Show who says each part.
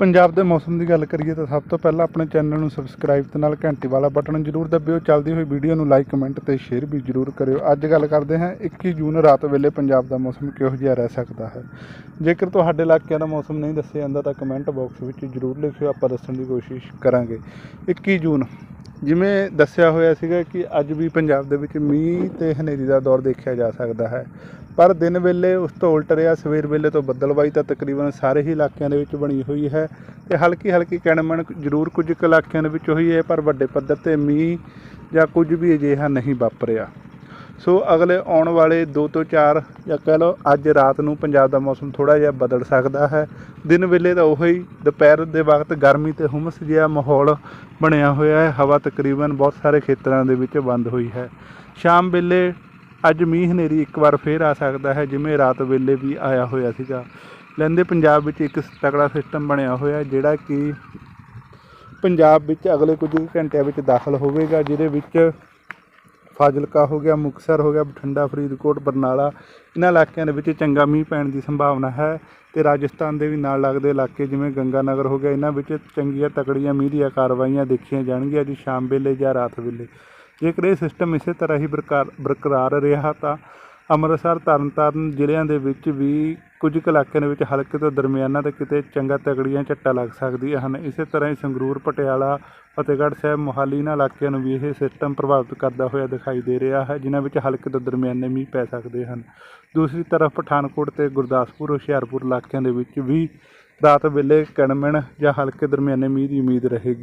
Speaker 1: ਪੰਜਾਬ ਦੇ ਮੌਸਮ ਦੀ ਗੱਲ ਕਰੀਏ ਤਾਂ ਸਭ ਤੋਂ ਪਹਿਲਾਂ ਆਪਣੇ ਚੈਨਲ ਨੂੰ ਸਬਸਕ੍ਰਾਈਬ ਤੇ ਨਾਲ ਘੰਟੀ ਵਾਲਾ ਬਟਨ ਜ਼ਰੂਰ ਦਬਿਓ। ਚੱਲਦੀ ਹੋਈ ਵੀਡੀਓ ਨੂੰ ਲਾਈਕ ਕਮੈਂਟ ਤੇ ਸ਼ੇਅਰ ਵੀ ਜ਼ਰੂਰ ਕਰਿਓ। ਅੱਜ ਗੱਲ ਕਰਦੇ ਹਾਂ 21 ਜੂਨ ਰਾਤ ਵੇਲੇ ਪੰਜਾਬ ਦਾ ਮੌਸਮ ਕਿਹੋ ਜਿਹਾ ਰਹਿ ਸਕਦਾ ਹੈ। ਜੇਕਰ ਤੁਹਾਡੇ ਇਲਾਕਿਆਂ ਦਾ ਮੌਸਮ ਨਹੀਂ ਦੱਸਿਆ ਜਾਂਦਾ ਤਾਂ ਕਮੈਂਟ ਬਾਕਸ ਵਿੱਚ ਜ਼ਰੂਰ ਲਿਖਿਓ। ਆਪਾਂ ਦੱਸਣ ਦੀ ਕੋਸ਼ਿਸ਼ ਕਰਾਂਗੇ। 21 ਜੂਨ ਜਿਵੇਂ ਦੱਸਿਆ ਹੋਇਆ ਸੀਗਾ ਕਿ ਅੱਜ ਵੀ ਪੰਜਾਬ ਦੇ ਵਿੱਚ ਮੀਂਹ ਤੇ ਹਨੇਰੀ ਦਾ ਦੌਰ ਦੇਖਿਆ ਜਾ ਸਕਦਾ ਹੈ। ਪਰ ਦਿਨ ਵੇਲੇ ਉਸ ਤੋਂ ਉਲਟ ਰਿਹਾ, ਸਵੇਰ ਵੇਲੇ ਤੋਂ ਬੱਦਲਬਾਈ ਤਾਂ ਤਕਰੀਬਨ ਸਾਰੇ ਹੀ ਇਲਾਕਿਆਂ ਦੇ ਵਿੱਚ ਬਣੀ ਹੋਈ ਹੈ ਤੇ ਹਲਕੀ ਹਲਕੀ ਕਣਮਣ ਜ਼ਰੂਰ ਕੁਝ ਕੁ ਇਲਾਕਿਆਂ ਦੇ ਵਿੱਚ ਹੋਈ ਹੈ, ਪਰ ਵੱਡੇ ਪੱਧਰ ਤੇ ਮੀਂਹ ਜਾਂ ਕੁਝ ਵੀ ਅਜਿਹਾ ਨਹੀਂ ਵਾਪਰਿਆ। ਸੋ ਅਗਲੇ ਆਉਣ ਵਾਲੇ 2 ਤੋਂ 4 ਜਾਂ ਕਹਿ ਲਓ ਅੱਜ ਰਾਤ ਨੂੰ ਪੰਜਾਬ ਦਾ ਮੌਸਮ ਥੋੜਾ ਜਿਹਾ ਬਦਲ ਸਕਦਾ ਹੈ। ਦਿਨ ਵੇਲੇ ਤਾਂ ਉਹੀ ਦੁਪਹਿਰ ਦੇ ਵਕਤ ਗਰਮੀ ਤੇ ਹੁਮਸ ਜਿਹਾ ਮਾਹੌਲ ਬਣਿਆ ਹੋਇਆ ਹੈ। ਹਵਾ ਤਕਰੀਬਨ ਬਹੁਤ ਸਾਰੇ ਖੇਤਰਾਂ ਦੇ ਵਿੱਚ ਬੰਦ ਹੋਈ ਹੈ। ਸ਼ਾਮ ਵੇਲੇ ਅੱਜ ਮੀਂਹ ਹਨੇਰੀ ਇੱਕ ਵਾਰ ਫੇਰ ਆ ਸਕਦਾ ਹੈ, ਜਿਵੇਂ ਰਾਤ ਵੇਲੇ ਵੀ ਆਇਆ ਹੋਇਆ ਸੀਗਾ। ਲੈਂਦੇ ਪੰਜਾਬ ਵਿੱਚ ਇੱਕ ਤਕੜਾ ਸਿਸਟਮ ਬਣਿਆ ਹੋਇਆ ਜਿਹੜਾ ਕਿ ਪੰਜਾਬ ਵਿੱਚ ਅਗਲੇ ਕੁਝ ਘੰਟਿਆਂ ਵਿੱਚ ਦਾਖਲ ਹੋਵੇਗਾ, ਜਿਹਦੇ ਵਿੱਚ ਫਾਜ਼ਿਲਕਾ ਹੋ ਗਿਆ, ਮੁਕਤਸਰ ਹੋ ਗਿਆ, ਬਠਿੰਡਾ, ਫਰੀਦਕੋਟ, ਬਰਨਾਲਾ, ਇਹਨਾਂ ਇਲਾਕਿਆਂ ਦੇ ਵਿੱਚ ਚੰਗਾ ਮੀਂਹ ਪੈਣ ਦੀ ਸੰਭਾਵਨਾ ਹੈ ਤੇ ਰਾਜਸਥਾਨ ਦੇ ਵੀ ਨਾਲ ਲੱਗਦੇ ਇਲਾਕੇ ਜਿਵੇਂ ਗੰਗਾਨਗਰ ਹੋ ਗਿਆ, ਇਹਨਾਂ ਵਿੱਚ ਚੰਗੀਆਂ ਤਕੜੀਆਂ ਮੀਂਹ ਦੀਆਂ ਕਾਰਵਾਈਆਂ ਦੇਖੀਆਂ ਜਾਣਗੀਆਂ ਜੀ ਸ਼ਾਮ ਵੇਲੇ ਜਾਂ ਰਾਤ ਵੇਲੇ। ਜੇਕਰ ਇਹ ਸਿਸਟਮ ਇਸੇ ਤਰ੍ਹਾਂ ਹੀ ਬਰਕਰਾਰ ਬਰਕਰਾਰ ਰਿਹਾ ਤਾਂ ਅੰਮ੍ਰਿਤਸਰ, ਤਰਨਤਾਰਨ ਜ਼ਿਲ੍ਹਿਆਂ ਦੇ ਵਿੱਚ ਵੀ ਕੁਝ ਕੁ ਇਲਾਕਿਆਂ ਦੇ ਵਿੱਚ ਹਲਕੇ ਤੋਂ ਦਰਮਿਆਨਾ ਤੇ ਕਿਤੇ ਚੰਗਾ ਤਗੜੀਆਂ ਝੱਟਾਂ ਲੱਗ ਸਕਦੀਆਂ ਹਨ। ਇਸੇ ਤਰ੍ਹਾਂ ਹੀ ਸੰਗਰੂਰ, ਪਟਿਆਲਾ, ਫਤਿਹਗੜ੍ਹ ਸਾਹਿਬ ਮੋਹਾਲੀ ਇਹਨਾਂ ਇਲਾਕਿਆਂ ਨੂੰ ਵੀ ਇਹ ਸਿਸਟਮ ਪ੍ਰਭਾਵਿਤ ਕਰਦਾ ਹੋਇਆ ਦਿਖਾਈ ਦੇ ਰਿਹਾ ਹੈ, ਜਿਨ੍ਹਾਂ ਵਿੱਚ ਹਲਕੇ ਤੋਂ ਦਰਮਿਆਨੇ ਮੀਂਹ ਪੈ ਸਕਦੇ ਹਨ। ਦੂਸਰੀ ਤਰਫ ਪਠਾਨਕੋਟ ਤੇ ਗੁਰਦਾਸਪੁਰ, ਹੁਸ਼ਿਆਰਪੁਰ ਇਲਾਕਿਆਂ ਦੇ ਵਿੱਚ ਵੀ ਰਾਤ ਵੇਲੇ ਕਣਮਣ ਜਾਂ ਹਲਕੇ ਦਰਮਿਆਨੇ ਮੀਂਹ ਦੀ ਉਮੀਦ ਰਹੇਗੀ।